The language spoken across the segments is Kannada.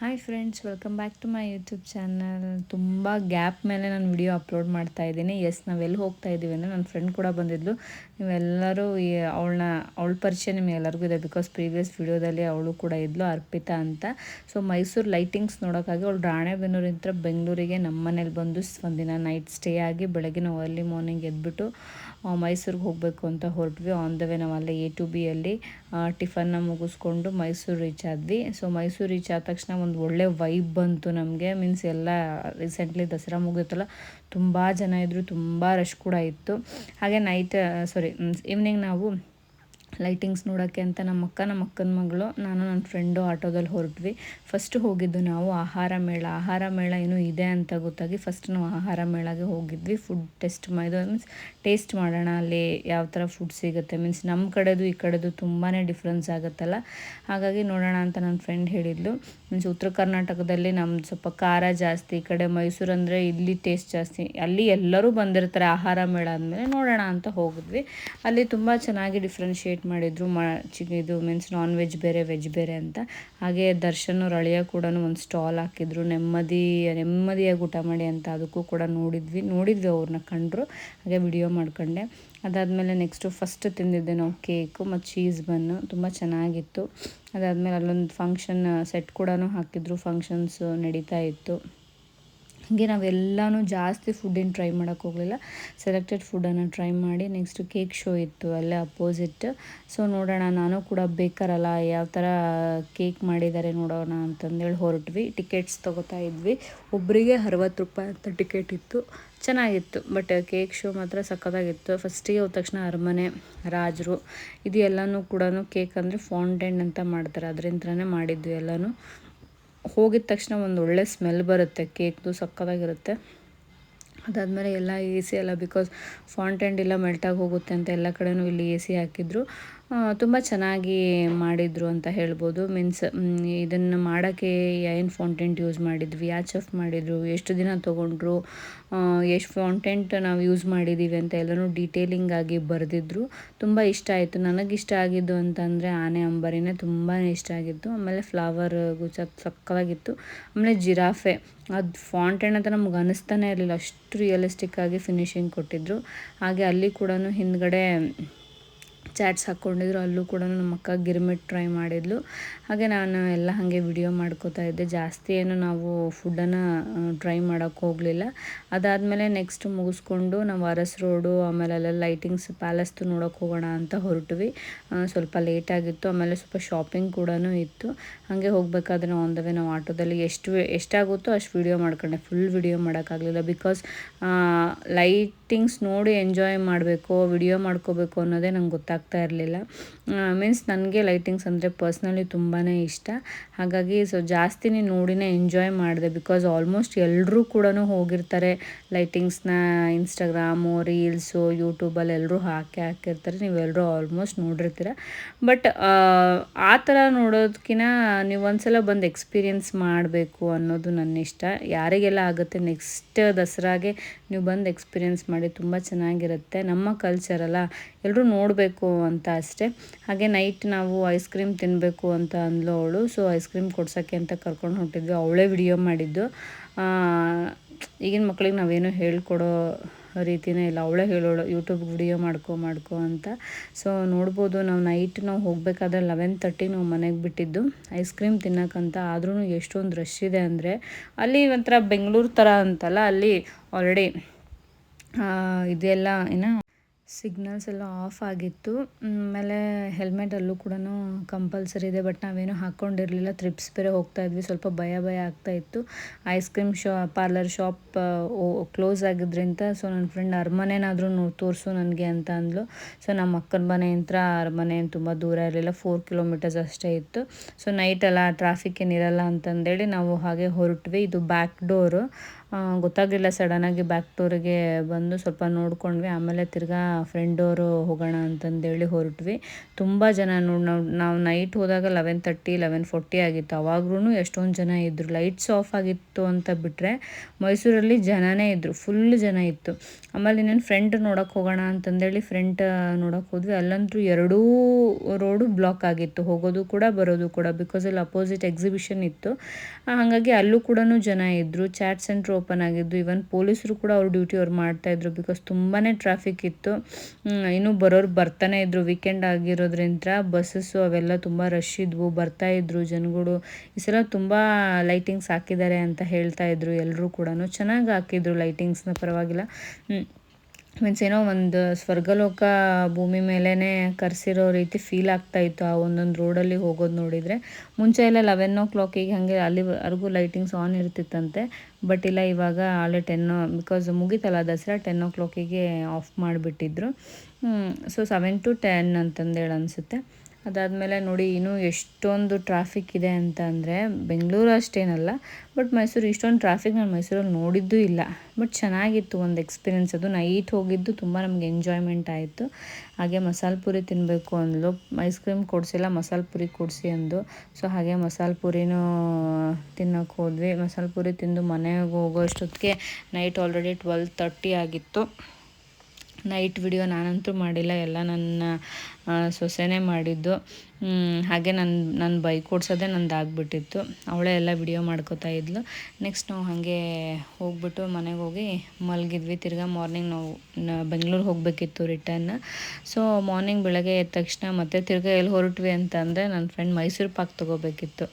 Hi friends welcome back to my YouTube channel ತುಂಬ ಗ್ಯಾಪ್ ಮೇಲೆ ನಾನು ವಿಡಿಯೋ ಅಪ್ಲೋಡ್ ಮಾಡ್ತಾ ಇದ್ದೀನಿ. ಎಸ್ ನಾವೆಲ್ಲಿ ಹೋಗ್ತಾ ಇದ್ದೀವಿ ಅಂದರೆ ನನ್ನ ಫ್ರೆಂಡ್ ಕೂಡ ಬಂದಿದ್ಲು. ನೀವೆಲ್ಲರೂ ಈ ಅವಳನ್ನ, ಅವಳ ಪರಿಚಯ ನಿಮಗೆ ಎಲ್ಲರಿಗೂ ಇದೆ. ಬಿಕಾಸ್ ಪ್ರೀವಿಯಸ್ ವಿಡಿಯೋದಲ್ಲಿ ಅವಳು ಕೂಡ ಇದ್ಲು, ಅರ್ಪಿತಾ ಅಂತ. ಸೊ ಮೈಸೂರು ಲೈಟಿಂಗ್ಸ್ ನೋಡೋಕ್ಕಾಗಿ ಅವಳು ರಾಣೆಬೆನ್ನೂರಿಂತ ಬೆಂಗಳೂರಿಗೆ ನಮ್ಮ ಮನೇಲಿ ಬಂದು ಒಂದಿನ ನೈಟ್ ಸ್ಟೇ ಆಗಿ ಬೆಳಗ್ಗೆ ನಾವು ಅರ್ಲಿ ಮಾರ್ನಿಂಗ್ ಎದ್ಬಿಟ್ಟು ಮೈಸೂರಿಗೆ ಹೋಗಬೇಕು ಅಂತ ಹೊರಟ್ವಿ. ಆನ್ ದ ವೇ ನಾವು ಅಲ್ಲೇ ಎ ಟು ಬಿಯಲ್ಲಿ ಟಿಫನ್ನ ಮುಗಿಸ್ಕೊಂಡು ಮೈಸೂರು ರೀಚ್ ಆದ್ವಿ. ಸೊ ಮೈಸೂರು ರೀಚ್ ಆದ ತಕ್ಷಣ ಒಂದು ಒಳ್ಳೆ ವೈಬ್ ಬಂತು ನಮಗೆ. ಮೀನ್ಸ್ ಎಲ್ಲ ರೀಸೆಂಟ್ಲಿ ದಸರಾ ಮುಗಿಯುತ್ತಲ್ಲ, ತುಂಬ ಜನ ಇದ್ದರು ತುಂಬ ರಶ್ ಕೂಡ ಇತ್ತು. ಹಾಗೆ ನೈಟ್ ಸಾರಿ ಈವ್ನಿಂಗ್ ನಾವು ಲೈಟಿಂಗ್ಸ್ ನೋಡೋಕ್ಕೆ ಅಂತ ನಮ್ಮ ಅಕ್ಕ, ನಮ್ಮ ಅಕ್ಕನ ಮಗಳು, ನಾನು ನನ್ನ ಫ್ರೆಂಡು ಆಟೋದಲ್ಲಿ ಹೊರಟ್ವಿ. ಫಸ್ಟ್ ಹೋಗಿದ್ದು ನಾವು ಆಹಾರ ಮೇಳ. ಆಹಾರ ಮೇಳ ಏನೋ ಇದೆ ಅಂತ ಗೊತ್ತಾಗಿ ಫಸ್ಟ್ ನಾವು ಆಹಾರ ಮೇಳಗೆ ಹೋಗಿದ್ವಿ. ಫುಡ್ ಟೆಸ್ಟ್ ಇದು ಮೀನ್ಸ್ ಟೇಸ್ಟ್ ಮಾಡೋಣ, ಅಲ್ಲಿ ಯಾವ ಥರ ಫುಡ್ ಸಿಗುತ್ತೆ. ಮೀನ್ಸ್ ನಮ್ಮ ಕಡೆದು ಈ ಕಡೆದು ತುಂಬಾ ಡಿಫ್ರೆನ್ಸ್ ಆಗುತ್ತಲ್ಲ. ಹಾಗಾಗಿ ನೋಡೋಣ ಅಂತ ನನ್ನ ಫ್ರೆಂಡ್ ಹೇಳಿದ್ಲು. ಮೀನ್ಸ್ ಉತ್ತರ ಕರ್ನಾಟಕದಲ್ಲಿ ನಮ್ಮ ಸ್ವಲ್ಪ ಖಾರ ಜಾಸ್ತಿ, ಈ ಕಡೆ ಮೈಸೂರು ಅಂದರೆ ಇಲ್ಲಿ ಟೇಸ್ಟ್ ಜಾಸ್ತಿ. ಅಲ್ಲಿ ಎಲ್ಲರೂ ಬಂದಿರ್ತಾರೆ ಆಹಾರ ಮೇಳ ಅಂದಮೇಲೆ ನೋಡೋಣ ಅಂತ ಹೋಗಿದ್ವಿ. ಅಲ್ಲಿ ತುಂಬ ಚೆನ್ನಾಗಿ ಡಿಫ್ರೆನ್ಶಿಯೇಟ್ ಮಾಡಿದರು, ಮಾ ಚಿ ಇದು ಮೀನ್ಸ್ ನಾನ್ ವೆಜ್ ಬೇರೆ ವೆಜ್ ಬೇರೆ ಅಂತ. ಹಾಗೆ ದರ್ಶನ್ ರಳಿಯ ಕೂಡ ಒಂದು ಸ್ಟಾಲ್ ಹಾಕಿದ್ರು. ನೆಮ್ಮದಿ, ನೆಮ್ಮದಿಯಾಗಿ ಊಟ ಮಾಡಿ ಅಂತ ಅದಕ್ಕೂ ಕೂಡ ನೋಡಿದ್ವಿ. ನೋಡಿದ್ವಿ ಅವ್ರನ್ನ ಕಂಡ್ರು. ಹಾಗೆ ವಿಡಿಯೋ ಮಾಡ್ಕೊಂಡೆ. ಅದಾದಮೇಲೆ ನೆಕ್ಸ್ಟು ಫಸ್ಟ್ ತಿಂದಿದ್ದೆ ನಾವು ಕೇಕು ಮತ್ತು ಚೀಸ್ ಬನ್ನು ತುಂಬ ಚೆನ್ನಾಗಿತ್ತು. ಅದಾದಮೇಲೆ ಅಲ್ಲೊಂದು ಫಂಕ್ಷನ್ ಸೆಟ್ ಕೂಡ ಹಾಕಿದ್ರು. ಫಂಕ್ಷನ್ಸು ನಡೀತಾ ಇತ್ತು. ಹಾಗೆ ನಾವೆಲ್ಲನೂ ಜಾಸ್ತಿ ಫುಡ್ಡಿನ ಟ್ರೈ ಮಾಡೋಕ್ಕೆ ಹೋಗಲಿಲ್ಲ. ಸೆಲೆಕ್ಟೆಡ್ ಫುಡ್ಡನ್ನು ಟ್ರೈ ಮಾಡಿ ನೆಕ್ಸ್ಟ್ ಕೇಕ್ ಶೋ ಇತ್ತು ಅಲ್ಲೇ ಅಪೋಸಿಟ್ ಸೊ ನೋಡೋಣ, ನಾನು ಕೂಡ ಬೇಕಾರಲ್ಲ, ಯಾವ ಥರ ಕೇಕ್ ಮಾಡಿದ್ದಾರೆ ನೋಡೋಣ ಅಂತಂದೇಳಿ ಹೊರಟ್ವಿ. ಟಿಕೆಟ್ಸ್ ತೊಗೋತಾ ಇದ್ವಿ. ಒಬ್ಬರಿಗೆ ಅರವತ್ತು ರೂಪಾಯಿ ಅಂತ ಟಿಕೆಟ್ ಇತ್ತು. ಚೆನ್ನಾಗಿತ್ತು ಬಟ್ ಕೇಕ್ ಶೋ ಮಾತ್ರ ಸಖತ್ತಾಗಿತ್ತು. ಫಸ್ಟಿಗೆ ಹೋದ ತಕ್ಷಣ ಅರಮನೆ, ರಾಜರು, ಇದು ಎಲ್ಲನೂ ಕೂಡ ಕೇಕ್ ಅಂದರೆ ಫೌಂಟೇನ್ ಅಂತ ಮಾಡ್ತಾರೆ. ಅದರಿಂದನೇ ಮಾಡಿದ್ದು ಎಲ್ಲನೂ. ಹೋಗಿದ ತಕ್ಷಣ ಒಂದು ಒಳ್ಳೆ ಸ್ಮೆಲ್ ಬರುತ್ತೆ ಕೇಕ್ದು ಸಕ್ಕತ್ತಾಗಿರುತ್ತೆ ಅದಾದಮೇಲೆ ಎಲ್ಲ ಎ ಸಿ ಎಲ್ಲ ಬಿಕಾಸ್ ಫಾಂಟೆಂಡ್ ಎಲ್ಲ ಮೆಲ್ಟಾಗಿ ಹೋಗುತ್ತೆ ಅಂತ ಎಲ್ಲ ಕಡೆಯೂ ಇಲ್ಲಿ ಎ ಸಿ ಹಾಕಿದ್ರು. ತುಂಬ ಚೆನ್ನಾಗಿ ಮಾಡಿದರು ಅಂತ ಹೇಳ್ಬೋದು. ಮೀನ್ಸ್ ಇದನ್ನು ಮಾಡೋಕ್ಕೆ ಏನು ಫಾಂಟೆಂಟ್ ಯೂಸ್ ಮಾಡಿದ್ವಿ ಯಾಚ್ ಆಫ್ ಮಾಡಿದರು, ಎಷ್ಟು ದಿನ ತೊಗೊಂಡ್ರು ಎಷ್ಟು ಫಾಂಟೆಂಟ್ ನಾವು ಯೂಸ್ ಮಾಡಿದ್ದೀವಿ ಅಂತ ಎಲ್ಲನೂ ಡೀಟೇಲಿಂಗ್ ಆಗಿ ಬರೆದಿದ್ರು. ತುಂಬ ಇಷ್ಟ ಆಯಿತು. ನನಗಿಷ್ಟ ಆಗಿದ್ದು ಅಂತಂದರೆ ಆನೆ ಅಂಬರಿನೇ ತುಂಬಾ ಇಷ್ಟ ಆಗಿತ್ತು. ಆಮೇಲೆ ಫ್ಲವರ್ ಗುಚ್ಚ ಸಕ್ಕವಾಗಿತ್ತು. ಆಮೇಲೆ ಜಿರಾಫೆ. ಅದು ಫಾಂಟೆಂಟ್ ಅಂತ ನಮ್ಗೆ ಅನ್ನಿಸ್ತಾನೆ ಇರಲಿಲ್ಲ. ಅಷ್ಟು ರಿಯಲಿಸ್ಟಿಕ್ ಆಗಿ ಫಿನಿಶಿಂಗ್ ಕೊಟ್ಟಿದ್ದರು ಹಾಗೆ ಅಲ್ಲಿ ಕೂಡ ಹಿಂದ್ಗಡೆ ಚಾಟ್ಸ್ ಹಾಕ್ಕೊಂಡಿದ್ರು, ಅಲ್ಲೂ ಕೂಡ ನಮ್ಮ ಅಕ್ಕ ಗಿರ್ಮಿಟ್ ಟ್ರೈ ಮಾಡಿದ್ಲು. ಹಾಗೆ ನಾನು ಎಲ್ಲ ಹಾಗೆ ವಿಡಿಯೋ ಮಾಡ್ಕೋತಾ ಇದ್ದೆ. ಜಾಸ್ತಿ ಏನು ನಾವು ಫುಡ್ಡನ್ನು ಟ್ರೈ ಮಾಡೋಕ್ಕೆ ಹೋಗಲಿಲ್ಲ. ಅದಾದಮೇಲೆ ನೆಕ್ಸ್ಟ್ ಮುಗಿಸ್ಕೊಂಡು ನಾವು ಅರಸ್ ರೋಡು ಆಮೇಲೆ ಅಲ್ಲೆಲ್ಲ ಲೈಟಿಂಗ್ಸ್ ಪ್ಯಾಲೇಸ್ದು ನೋಡೋಕ್ಕೆ ಹೋಗೋಣ ಅಂತ ಹೊರಟ್ವಿ. ಸ್ವಲ್ಪ ಲೇಟ್ ಆಗಿತ್ತು. ಆಮೇಲೆ ಸ್ವಲ್ಪ ಶಾಪಿಂಗ್ ಕೂಡ ಇತ್ತು. ಹಾಗೆ ಹೋಗಬೇಕಾದ್ರೆ ಆನ್ ದ ವೇ ನಾವು ಆಟೋದಲ್ಲಿ ಎಷ್ಟು, ಎಷ್ಟಾಗುತ್ತೋ ಅಷ್ಟು ವಿಡಿಯೋ ಮಾಡ್ಕೊಂಡೆ. ಫುಲ್ ವಿಡಿಯೋ ಮಾಡೋಕ್ಕಾಗಲಿಲ್ಲ ಬಿಕಾಸ್ ಲೈಟಿಂಗ್ಸ್ ನೋಡಿ ಎಂಜಾಯ್ ಮಾಡಬೇಕು ವಿಡಿಯೋ ಮಾಡ್ಕೋಬೇಕು ಅನ್ನೋದೇ ನಂಗೆ ಗೊತ್ತಾಗ್ತಾ ಇರಲಿಲ್ಲ. ಮೀನ್ಸ್ ನನಗೆ ಲೈಟಿಂಗ್ಸ್ ಅಂದರೆ ಪರ್ಸ್ನಲಿ ತುಂಬಾ ಇಷ್ಟ. ಹಾಗಾಗಿ ಸೊ ಜಾಸ್ತಿನೇ ನೋಡಿನೇ ಎಂಜಾಯ್ ಮಾಡಿದೆ ಬಿಕಾಸ್ ಆಲ್ಮೋಸ್ಟ್ ಎಲ್ಲರೂ ಕೂಡ ಹೋಗಿರ್ತಾರೆ ಲೈಟಿಂಗ್ಸ್ನ ಇನ್ಸ್ಟಾಗ್ರಾಮು ರೀಲ್ಸು ಯೂಟ್ಯೂಬಲ್ಲಿ ಎಲ್ಲರೂ ಹಾಕಿ ಹಾಕಿರ್ತಾರೆ. ನೀವೆಲ್ಲರೂ ಆಲ್ಮೋಸ್ಟ್ ನೋಡಿರ್ತೀರ. ಬಟ್ ಆ ಥರ ನೋಡೋದಕ್ಕಿಂತ ನೀವು ಒಂದ್ಸಲ ಬಂದು ಎಕ್ಸ್ಪೀರಿಯೆನ್ಸ್ ಮಾಡಬೇಕು ಅನ್ನೋದು ನನ್ನ ಇಷ್ಟ ಯಾರಿಗೆಲ್ಲ ಆಗುತ್ತೆ ನೆಕ್ಸ್ಟ್ ದಸರಾಗೆ ನೀವು ಬಂದು ಎಕ್ಸ್ಪೀರಿಯೆನ್ಸ್ ಮಾಡಿ ತುಂಬ ಚೆನ್ನಾಗಿರುತ್ತೆ. ನಮ್ಮ ಕಲ್ಚರಲ್ಲ ಎಲ್ಲರೂ ನೋಡಬೇಕು ಅಂತ ಅಷ್ಟೇ. ಹಾಗೆ ನೈಟ್ ನಾವು ಐಸ್ ಕ್ರೀಮ್ ತಿನ್ನಬೇಕು ಅಂತ ಅಂದ್ಲು ಅವಳು. ಸೊ ಐಸ್ ಕ್ರೀಮ್ ಕೊಡ್ಸೋಕ್ಕೆ ಅಂತ ಕರ್ಕೊಂಡು ಹೊರಟಿದ್ವಿ. ಅವಳೇ ವಿಡಿಯೋ ಮಾಡಿದ್ದು. ಈಗಿನ ಮಕ್ಳಿಗೆ ನಾವೇನು ಹೇಳ್ಕೊಡೋ ರೀತಿನೇ ಇಲ್ಲ. ಅವಳೇ ಹೇಳೋಳು ಯೂಟ್ಯೂಬ್ ವಿಡಿಯೋ ಮಾಡ್ಕೊ ಮಾಡ್ಕೊ ಅಂತ. ಸೊ ನೋಡ್ಬೋದು ನಾವು ನೈಟ್ ನಾವು ಹೋಗಬೇಕಾದ್ರೆ ಲೆವೆನ್ ತರ್ಟಿ ನಾವು ಮನೆಗೆ ಬಿಟ್ಟಿದ್ದು. ಐಸ್ ಕ್ರೀಮ್ ತಿನ್ನೋಕ್ಕಂತ ಆದ್ರೂ ಎಷ್ಟೊಂದು ರಶ್ ಇದೆ ಅಂದರೆ, ಅಲ್ಲಿ ಒಂಥರ ಬೆಂಗಳೂರು ಥರ ಅಂತಲ್ಲ, ಅಲ್ಲಿ ಆಲ್ರೆಡಿ ಇದೆಲ್ಲ, ಏನೋ ಸಿಗ್ನಲ್ಸ್ ಎಲ್ಲ ಆಫ್ ಆಗಿತ್ತು. ಆಮೇಲೆ ಹೆಲ್ಮೆಟ್ ಅಲ್ಲೂ ಕೂಡ ಕಂಪಲ್ಸರಿ ಇದೆ ಬಟ್ ನಾವೇನು ಹಾಕ್ಕೊಂಡಿರಲಿಲ್ಲ ಟ್ರಿಪ್ಸ್ ಬೇರೆ ಹೋಗ್ತಾ ಇದ್ವಿ. ಸ್ವಲ್ಪ ಭಯ ಭಯ ಆಗ್ತಾ ಇತ್ತು. ಐಸ್ ಕ್ರೀಮ್ ಶಾ ಪಾರ್ಲರ್ ಶಾಪ್ ಕ್ಲೋಸ್ ಆಗಿದ್ರಿಂದ ಸೊ ನನ್ನ ಫ್ರೆಂಡ್ ಅರಮನೆನಾದರೂ ನೋ, ತೋರಿಸು ನನಗೆ ಅಂತ ಅಂದ್ಲು. ಸೊ ನಮ್ಮ ಅಕ್ಕನ ಮನೆ ಹತ್ರ, ಅರಮನೆ ತುಂಬ ದೂರ ಇರಲಿಲ್ಲ. ಫೋರ್ ಕಿಲೋಮೀಟರ್ಸ್ ಅಷ್ಟೇ ಇತ್ತು. ಸೊ ನೈಟೆಲ್ಲ ಟ್ರಾಫಿಕ್ ಏನಿರಲ್ಲ ಅಂತಂದೇಳಿ ನಾವು ಹಾಗೆ ಹೊರಟ್ವಿ. ಇದು ಬ್ಯಾಕ್ ಡೋರು ಗೊತ್ತಾಗಲಿಲ್ಲ ಸಡನ್ನಾಗಿ ಬ್ಯಾಕ್ ಟೂರಿಗೆ ಬಂದು ಸ್ವಲ್ಪ ನೋಡ್ಕೊಂಡ್ವಿ. ಆಮೇಲೆ ತಿರ್ಗಾ ಫ್ರೆಂಡವರು ಹೋಗೋಣ ಅಂತಂದೇಳಿ ಹೊರಟ್ವಿ. ತುಂಬ ಜನ ನೋಡಿ, ನಾವು ನಾವು ನೈಟ್ ಹೋದಾಗ ಲೆವೆನ್ ತರ್ಟಿ ಲೆವೆನ್ ಫೋರ್ಟಿ ಆಗಿತ್ತು. ಅವಾಗ್ಲೂ ಎಷ್ಟೊಂದು ಜನ ಇದ್ದರು ಲೈಟ್ಸ್ ಆಫ್ ಆಗಿತ್ತು ಅಂತ ಬಿಟ್ಟರೆ ಮೈಸೂರಲ್ಲಿ ಜನನೇ ಇದ್ದರು ಫುಲ್ ಜನ ಇತ್ತು. ಆಮೇಲೆ ಇನ್ನೇನು ಫ್ರೆಂಡ್ ನೋಡೋಕೆ ಹೋಗೋಣ ಅಂತಂದೇಳಿ ಫ್ರಂಟ್ ನೋಡೋಕೆ ಹೋದ್ವಿ. ಅಲ್ಲಂತೂ ಎರಡೂ ರೋಡು ಬ್ಲಾಕ್ ಆಗಿತ್ತು. ಹೋಗೋದು ಕೂಡ, ಬರೋದು ಕೂಡ ಬಿಕಾಸ್ ಅಲ್ಲಿ ಅಪೋಸಿಟ್ ಎಕ್ಸಿಬಿಷನ್ ಇತ್ತು. ಹಾಗಾಗಿ ಅಲ್ಲೂ ಕೂಡ ಜನ ಇದ್ದರು ಚಾಟ್ ಸೆಂಟ್ರ್ ಓಪನ್ ಆಗಿದ್ದು ಇವನ್ ಪೊಲೀಸರು ಕೂಡ ಅವ್ರ ಡ್ಯೂಟಿ ಅವ್ರು ಮಾಡ್ತಾಯಿದ್ರು ಬಿಕಾಸ್ ತುಂಬಾ ಟ್ರಾಫಿಕ್ ಇತ್ತು. ಇನ್ನು ಬರೋರು ಬರ್ತಾನೆ ಇದ್ರು. ವೀಕೆಂಡ್ ಆಗಿರೋದ್ರಿಂದ ಬಸ್ಸಸ್ಸು ಅವೆಲ್ಲ ತುಂಬ ರಶ್ ಇದ್ವು. ಬರ್ತಾ ಇದ್ರು ಜನಗಳು. ಈ ಸಲ ತುಂಬ ಲೈಟಿಂಗ್ಸ್ ಹಾಕಿದ್ದಾರೆ ಅಂತ ಹೇಳ್ತಾ ಇದ್ರು ಎಲ್ಲರೂ ಕೂಡ ಚೆನ್ನಾಗಿ ಹಾಕಿದ್ರು ಲೈಟಿಂಗ್ಸ್ನ ಪರವಾಗಿಲ್ಲ. ಮೀನ್ಸ್ ಏನೋ ಒಂದು ಸ್ವರ್ಗಲೋಕ ಭೂಮಿ ಮೇಲೇ ಕರೆಸಿರೋ ರೀತಿ ಫೀಲ್ ಆಗ್ತಾ ಇತ್ತು ಆ ಒಂದೊಂದು ರೋಡಲ್ಲಿ ಹೋಗೋದು ನೋಡಿದರೆ. ಮುಂಚೆ ಎಲ್ಲ ಲೆವೆನ್ ಓ ಕ್ಲಾಕಿಗೆ ಹಾಗೆ ಅಲ್ಲಿವರೆಗೂ ಲೈಟಿಂಗ್ಸ್ ಆನ್ ಇರ್ತಿತ್ತಂತೆ. ಬಟ್ ಇಲ್ಲ, ಇವಾಗ ಆಲೆ ಟೆನ್ ಬಿಕಾಸ್ ಮುಗೀತಲ್ಲ ದಸರಾ ಟೆನ್ ಓ ಕ್ಲಾಕಿಗೆ ಆಫ್ ಮಾಡಿಬಿಟ್ಟಿದ್ರು. ಸೊ ಸೆವೆನ್ ಟು ಟೆನ್ ಅಂತಂದೇಳಿ ಅನಿಸುತ್ತೆ. ಅದಾದಮೇಲೆ ನೋಡಿ ಇನ್ನೂ ಎಷ್ಟೊಂದು ಟ್ರಾಫಿಕ್ ಇದೆ ಅಂತ ಅಂದರೆ ಬೆಂಗಳೂರು ಅಷ್ಟೇನಲ್ಲ ಬಟ್ ಮೈಸೂರು ಇಷ್ಟೊಂದು ಟ್ರಾಫಿಕ್ ನಾನು ಮೈಸೂರಲ್ಲಿ ನೋಡಿದ್ದೂ ಇಲ್ಲ. ಬಟ್ ಚೆನ್ನಾಗಿತ್ತು ಒಂದು ಎಕ್ಸ್ಪೀರಿಯೆನ್ಸ್ ಅದು. ನೈಟ್ ಹೋಗಿದ್ದು ತುಂಬ ನಮಗೆ ಎಂಜಾಯ್ಮೆಂಟ್ ಆಯಿತು. ಹಾಗೆ ಮಸಾಲೆ ಪೂರಿ ತಿನ್ನಬೇಕು ಅಂದ್ಲು. ಐಸ್ ಕ್ರೀಮ್ ಕೊಡಿಸಿಲ್ಲ ಮಸಾಲೆ ಪೂರಿ ಕೊಡಿಸಿ ಅಂದು ಸೊ ಹಾಗೆ ಮಸಾಲೆ ಪೂರಿನೂ ತಿನ್ನೋಕೆ ಹೋದ್ವಿ. ಮಸಾಲೆ ಪೂರಿ ತಿಂದು ಮನೆಗೆ ಹೋಗೋ ಅಷ್ಟೊತ್ತಿಗೆ ನೈಟ್ ಆಲ್ರೆಡಿ ಟ್ವೆಲ್ ತರ್ಟಿ ಆಗಿತ್ತು. ನೈಟ್ ವಿಡಿಯೋ ನಾನಂತೂ ಮಾಡಿಲ್ಲ. ಎಲ್ಲ ನನ್ನ ಸೊಸೆನೇ ಮಾಡಿದ್ದು. ಹಾಗೆ ನನ್ನ ನನ್ನ ಬೈಕ್ ಓಡಿಸೋದೇ ನಂದು ಆಗಿಬಿಟ್ಟಿತ್ತು ಅವಳೇ ಎಲ್ಲ ವಿಡಿಯೋ ಮಾಡ್ಕೋತಾ ಇದ್ಲು. ನೆಕ್ಸ್ಟ್ ನಾವು ಹಾಗೆ ಹೋಗ್ಬಿಟ್ಟು ಮನೆಗೆ ಹೋಗಿ ಮಲಗಿದ್ವಿ. ತಿರ್ಗಾ ಮಾರ್ನಿಂಗ್ ನಾವು ಬೆಂಗಳೂರಿಗೆ ಬೆಂಗಳೂರು ಹೋಗಬೇಕಿತ್ತು ರಿಟರ್ನ್ ಸೊ ಮಾರ್ನಿಂಗ್ ಬೆಳಗ್ಗೆ ಎದ್ದ ತಕ್ಷಣ ಮತ್ತೆ ತಿರ್ಗಾ ಎಲ್ಲಿ ಹೊರಟ್ವಿ ಅಂತಂದರೆ ನನ್ನ ಫ್ರೆಂಡ್ ಮೈಸೂರು ಪಾಕ್ ತೊಗೋಬೇಕಿತ್ತು.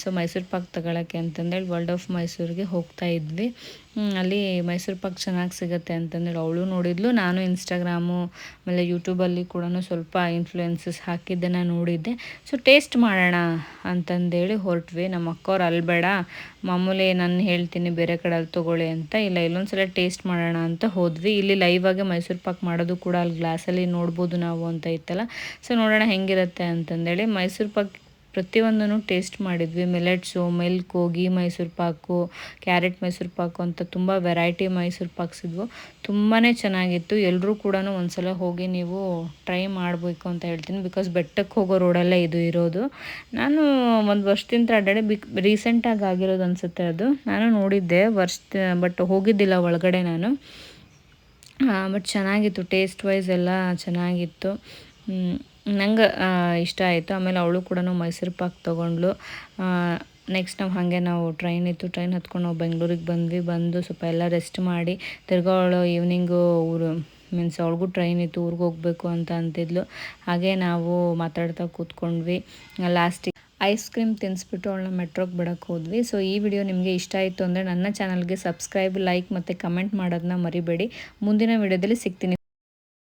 ಸೊ ಮೈಸೂರು ಪಾಕ್ ತಗೊಳಕ್ಕೆ ಅಂತಂದೇಳಿ ವರ್ಲ್ಡ್ ಆಫ್ ಮೈಸೂರಿಗೆ ಹೋಗ್ತಾ ಇದ್ವಿ. ಅಲ್ಲಿ ಮೈಸೂರು ಪಾಕ್ ಚೆನ್ನಾಗಿ ಸಿಗುತ್ತೆ ಅಂತಂದೇಳಿ ಅವಳು ನೋಡಿದ್ಲು. ನಾನು ಇನ್ಸ್ಟಾಗ್ರಾಮು ಆಮೇಲೆ ಯೂಟ್ಯೂಬಲ್ಲಿ ಕೂಡ ಸ್ವಲ್ಪ ಇನ್ಫ್ಲೂಯೆನ್ಸಸ್ ಹಾಕಿದ್ದನ್ನು ನೋಡಿದ್ದೆ. ಸೊ ಟೇಸ್ಟ್ ಮಾಡೋಣ ಅಂತಂದೇಳಿ ಹೊರಟ್ವಿ. ನಮ್ಮ ಅಕ್ಕವ್ರು ಅಲ್ಬೇಡ ಮಾಮೂಲಿ ನಾನು ಹೇಳ್ತೀನಿ, ಬೇರೆ ಕಡೆ ಅಲ್ಲಿ ತೊಗೊಳ್ಳಿ ಅಂತ. ಇಲ್ಲ ಇಲ್ಲೊಂದ್ಸಲ ಟೇಸ್ಟ್ ಮಾಡೋಣ ಅಂತ ಹೋದ್ವಿ. ಇಲ್ಲಿ ಲೈವ್ ಆಗಿ ಮೈಸೂರು ಪಾಕ್ ಮಾಡೋದು ಕೂಡ ಅಲ್ಲಿ ಗ್ಲಾಸಲ್ಲಿ ನೋಡ್ಬೋದು ನಾವು ಅಂತ ಇತ್ತಲ್ಲ. ಸೊ ನೋಡೋಣ ಹೆಂಗಿರುತ್ತೆ ಅಂತಂದೇಳಿ ಮೈಸೂರು ಪಾಕ್ ಪ್ರತಿಯೊಂದನ್ನು ಟೇಸ್ಟ್ ಮಾಡಿದ್ವಿ. Millets milk ghee Mysore pak carrot Mysore pak ಅಂತ ತುಂಬ ವೆರೈಟಿ ಮೈಸೂರು ಪಾಕ್ಸ್ ಇದ್ವು. ತುಂಬಾ ಚೆನ್ನಾಗಿತ್ತು. ಎಲ್ಲರೂ ಕೂಡ ಒಂದ್ಸಲ ಹೋಗಿ ನೀವು ಟ್ರೈ ಮಾಡಬೇಕು ಅಂತ ಹೇಳ್ತೀನಿ. ಬಿಕಾಸ್ ಬೆಟ್ಟಕ್ಕೆ ಹೋಗೋ ರೋಡಲ್ಲೇ ಇದು ಇರೋದು. ನಾನು ಒಂದು ವರ್ಷದಿಂದ ಅಡ್ಡಾಡಿ ಬಿಕ್ ರೀಸೆಂಟಾಗಿ ಆಗಿರೋದು ಅನಿಸುತ್ತೆ ಅದು. ನಾನು ನೋಡಿದ್ದೆ ವರ್ಷ ಬಟ್ ಹೋಗಿದ್ದಿಲ್ಲ ಒಳಗಡೆ ನಾನು. ಬಟ್ ಚೆನ್ನಾಗಿತ್ತು. ಟೇಸ್ಟ್ ವೈಸ್ ಎಲ್ಲ ಚೆನ್ನಾಗಿತ್ತು. ನಂಗೆ ಇಷ್ಟ ಆಯಿತು. ಆಮೇಲೆ ಅವಳು ಕೂಡ ಮೈಸೂರು ಪಾಕ್ ತೊಗೊಂಡ್ಳು. ನೆಕ್ಸ್ಟ್ ನಾವು ಹಾಗೆ ನಾವು ಟ್ರೈನ್ ಇತ್ತು. ಟ್ರೈನ್ ಹತ್ಕೊಂಡು ನಾವು ಬೆಂಗಳೂರಿಗೆ ಬಂದ್ವಿ. ಬಂದು ಸ್ವಲ್ಪ ಎಲ್ಲ ರೆಸ್ಟ್ ಮಾಡಿ ತಿರ್ಗಾ ಅವಳು ಈವ್ನಿಂಗು ಊರು ಮೀನ್ಸ್ ಅವಳಿಗೂ ಟ್ರೈನ್ ಇತ್ತು. ಊರಿಗೆ ಹೋಗಬೇಕು ಅಂತ ಅಂತಿದ್ಲು. ಹಾಗೆ ನಾವು ಮಾತಾಡ್ತಾ ಕೂತ್ಕೊಂಡ್ವಿ. ಲಾಸ್ಟಿಗೆ ಐಸ್ ಕ್ರೀಮ್ ತಿನ್ನಿಸ್ಬಿಟ್ಟು ಅವಳನ್ನ ಮೆಟ್ರೋಗೆ ಬಿಡೋಕ್ಕೆ ಹೋದ್ವಿ. ಸೊ ಈ ವಿಡಿಯೋ ನಿಮಗೆ ಇಷ್ಟ ಆಯಿತು ಅಂದರೆ ನನ್ನ ಚಾನಲ್ಗೆ ಸಬ್ಸ್ಕ್ರೈಬ್ ಲೈಕ್ ಮತ್ತು ಕಮೆಂಟ್ ಮಾಡೋದನ್ನ ಮರಿಬೇಡಿ. ಮುಂದಿನ ವಿಡಿಯೋದಲ್ಲಿ ಸಿಗ್ತೀನಿ.